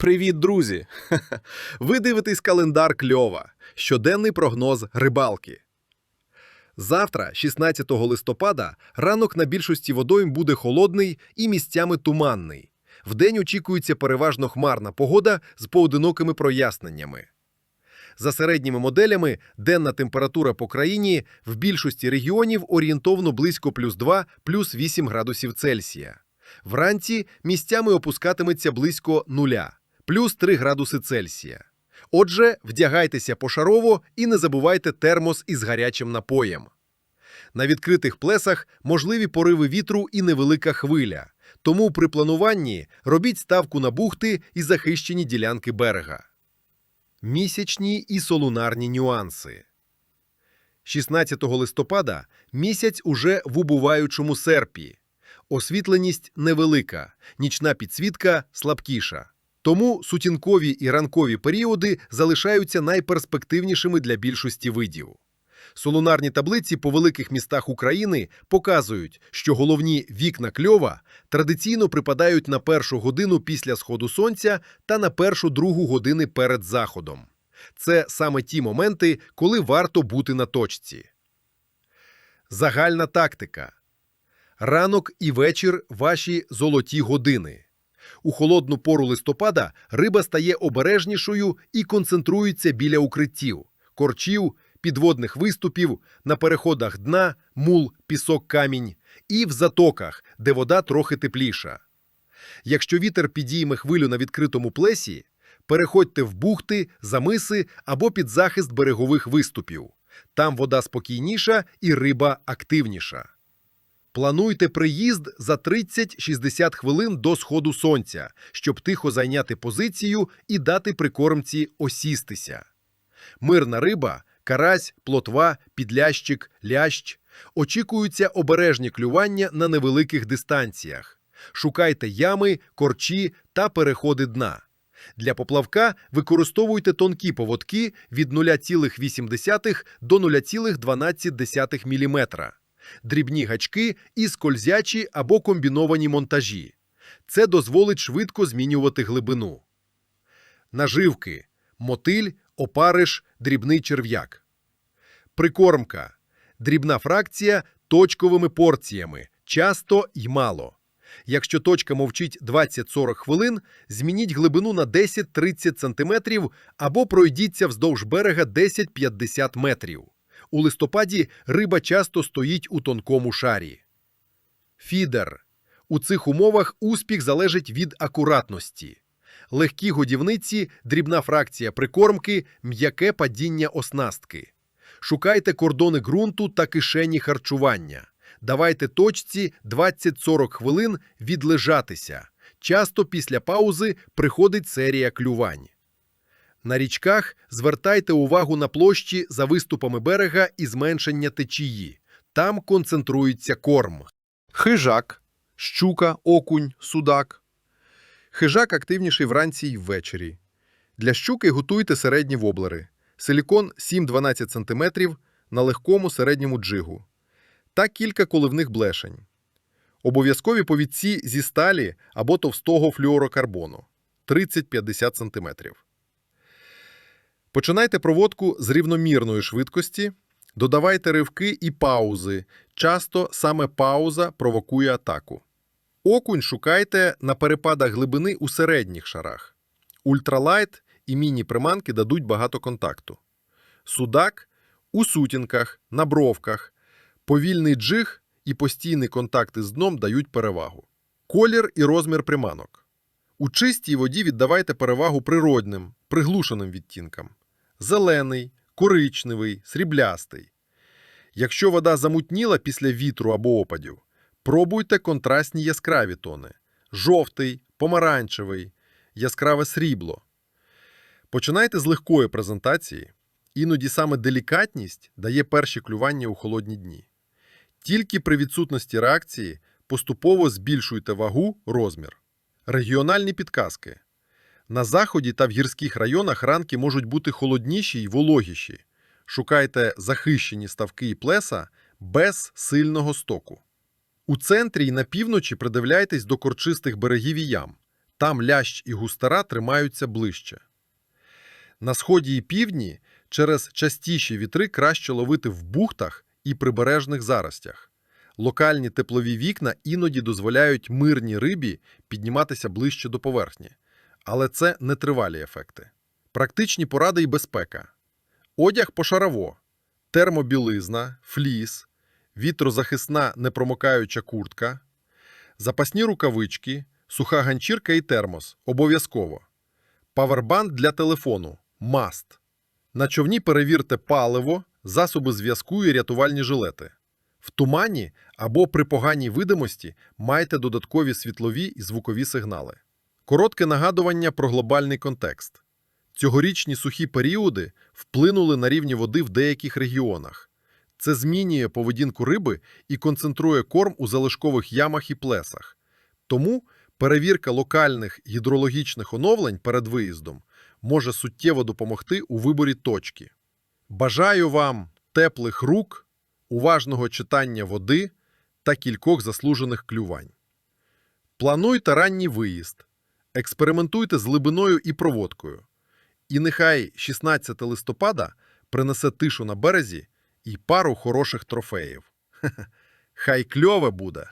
Привіт, друзі! Ви дивитесь календар кльова. Щоденний прогноз рибалки. Завтра, 16 листопада, ранок на більшості водойм буде холодний і місцями туманний. Вдень очікується переважно хмарна погода з поодинокими проясненнями. За середніми моделями, денна температура по країні в більшості регіонів орієнтовно близько плюс 2, плюс 8 градусів Цельсія. Вранці місцями опускатиметься близько нуля, плюс 3 градуси Цельсія. Отже, вдягайтеся пошарово і не забувайте термос із гарячим напоєм. На відкритих плесах можливі пориви вітру і невелика хвиля, тому при плануванні робіть ставку на бухти і захищені ділянки берега. Місячні і солунарні нюанси. 16 листопада місяць уже в убуваючому серпі. Освітленість невелика, нічна підсвітка слабкіша. Тому сутінкові і ранкові періоди залишаються найперспективнішими для більшості видів. Солунарні таблиці по великих містах України показують, що головні вікна кльова традиційно припадають на першу годину після сходу сонця та на першу другу години перед заходом. Це саме ті моменти, коли варто бути на точці. Загальна тактика. Ранок і вечір ваші золоті години. У холодну пору листопада риба стає обережнішою і концентрується біля укриттів, корчів, підводних виступів, на переходах дна, мул, пісок, камінь і в затоках, де вода трохи тепліша. Якщо вітер підійме хвилю на відкритому плесі, переходьте в бухти, замиси або під захист берегових виступів. Там вода спокійніша і риба активніша. Плануйте приїзд за 30-60 хвилин до сходу сонця, щоб тихо зайняти позицію і дати прикормці осістися. Мирна риба, карась, плотва, підлящик, лящ очікуються обережні клювання на невеликих дистанціях. Шукайте ями, корчі та переходи дна. Для поплавка використовуйте тонкі поводки від 0,8 до 0,12 мм дрібні гачки і скользячі або комбіновані монтажі. Це дозволить швидко змінювати глибину. Наживки мотиль, опариш, дрібний черв'як. Прикормка дрібна фракція точковими порціями, часто й мало. Якщо точка мовчить 20-40 хвилин, змініть глибину на 10-30 см або пройдіться вздовж берега 10-50 метрів. У листопаді риба часто стоїть у тонкому шарі. Фідер. У цих умовах успіх залежить від акуратності. Легкі годівниці, дрібна фракція прикормки, м'яке падіння оснастки. Шукайте кордони ґрунту та кишені харчування. Давайте точці 20-40 хвилин відлежатися. Часто після паузи приходить серія клювань. На річках звертайте увагу на площі за виступами берега і зменшення течії. Там концентрується корм. Хижак, щука, окунь, судак. Хижак активніший вранці й ввечері. Для щуки готуйте середні воблери. Силікон 7-12 см на легкому середньому джигу. Та кілька коливних блешень. Обов'язкові повідці зі сталі або товстого флюорокарбону 30-50 см. Починайте проводку з рівномірної швидкості, додавайте ривки і паузи. Часто саме пауза провокує атаку. Окунь шукайте на перепадах глибини у середніх шарах. Ультралайт і міні-приманки дадуть багато контакту. Судак у сутінках, на бровках, повільний джиг і постійний контакт із дном дають перевагу. Колір і розмір приманок. У чистій воді віддавайте перевагу природним, приглушеним відтінкам зелений, коричневий, сріблястий. Якщо вода замутніла після вітру або опадів, пробуйте контрастні яскраві тони: жовтий, помаранчевий, яскраве срібло. Починайте з легкої презентації, іноді саме делікатність дає перші клювання у холодні дні. Тільки при відсутності реакції поступово збільшуйте вагу, розмір. Регіональні підказки. На заході та в гірських районах ранки можуть бути холодніші й вологіші. Шукайте захищені ставки і плеса без сильного стоку. У центрі й на півночі придивляйтесь до корчистих берегів і ям. Там лящ і густара тримаються ближче. На сході і півдні через частіші вітри краще ловити в бухтах і прибережних заростях. Локальні теплові вікна іноді дозволяють мирній рибі підніматися ближче до поверхні. Але це нетривалі ефекти. Практичні поради і безпека. Одяг пошарово, термобілизна, фліс, вітрозахисна непромокаюча куртка, запасні рукавички, суха ганчірка і термос обов'язково. Павербанд для телефону маст. На човні перевірте паливо, засоби зв'язку і рятувальні жилети. В тумані або при поганій видимості майте додаткові світлові і звукові сигнали. Коротке нагадування про глобальний контекст. Цьогорічні сухі періоди вплинули на рівні води в деяких регіонах. Це змінює поведінку риби і концентрує корм у залишкових ямах і плесах. Тому перевірка локальних гідрологічних оновлень перед виїздом може суттєво допомогти у виборі точки. Бажаю вам теплих рук, уважного читання води та кількох заслужених клювань. Плануйте ранній виїзд, експериментуйте з глибиною і проводкою. І нехай 16 листопада принесе тишу на березі і пару хороших трофеїв. Хай кльове буде!